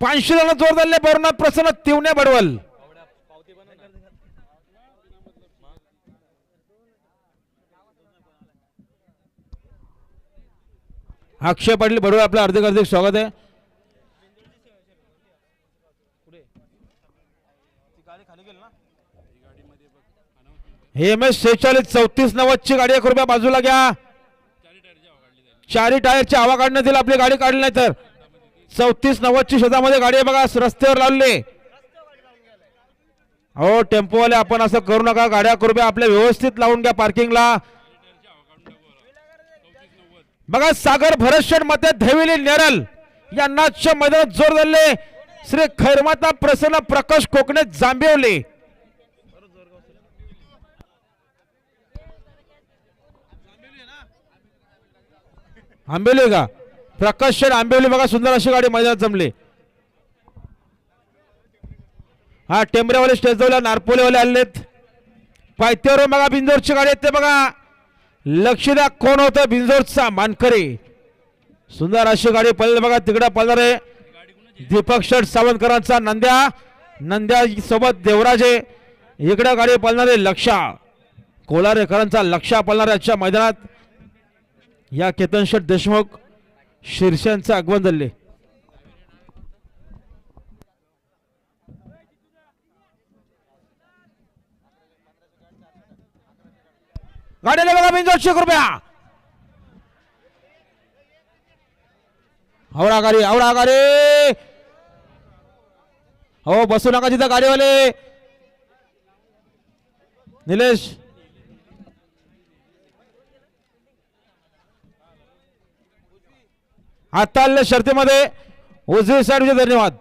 पाचशे जण जोर धरले भरनाथ प्रसन्न तिवण्या बडवल. अक्षय पाटील बडवळ आपलं अर्धे हार्दिक स्वागत आहे. एम एस शेहेचाळीस चौतीस नव्वदची गाडी एक रुपया बाजूला घ्या. चारी टायरची हवा काढण्यात येईल आपली गाडी काढली नाही तर. चौतीस नव्वदची शेतामध्ये गाडी आहे बघा रस्त्यावर लावली हो टेम्पोवाले आपण असं करू नका. गाड्या कृपया आपल्या व्यवस्थित लावून घ्या पार्किंगला. बघा सागर भरतशेठमध्ये धैविली नेरल या नाचच्या मैदानात जोर धरले. श्री खैरमाता प्रसन्न प्रकाश कोकणे जांभिवले आंबेली का? प्रकाश शेठ आंबेवली बघा सुंदर अशी गाडी मैदानात जमली. हा टेंबरेवाले स्टेजवल्या नारपोलेवाले आलेत पायथ्यावर बघा बिंजोरची गाडी येते बघा. लक्ष द्या कोण होतं बिंजोरचा मानकरी. सुंदर अशी गाडी पळली बघा तिकडे पळणार आहे. दीपक शेठ सावंतकरांचा नंद्या. नंद्या सोबत देवराजे. इकडे गाडी पळणारे लक्षा. कोलारेकरांचा लक्षा पळणार आजच्या मैदानात. या केतन शेठ देशमुख. शीर्षांचं आगमन झाले गाडीला बघा बिंजोरशे रुपया. आवडा गाडी आवडा गाडी. हो बसू नका तिथं गाडीवाले. निलेश. हाताळल्या शर्तीमध्ये. उजवी साईड धन्यवाद.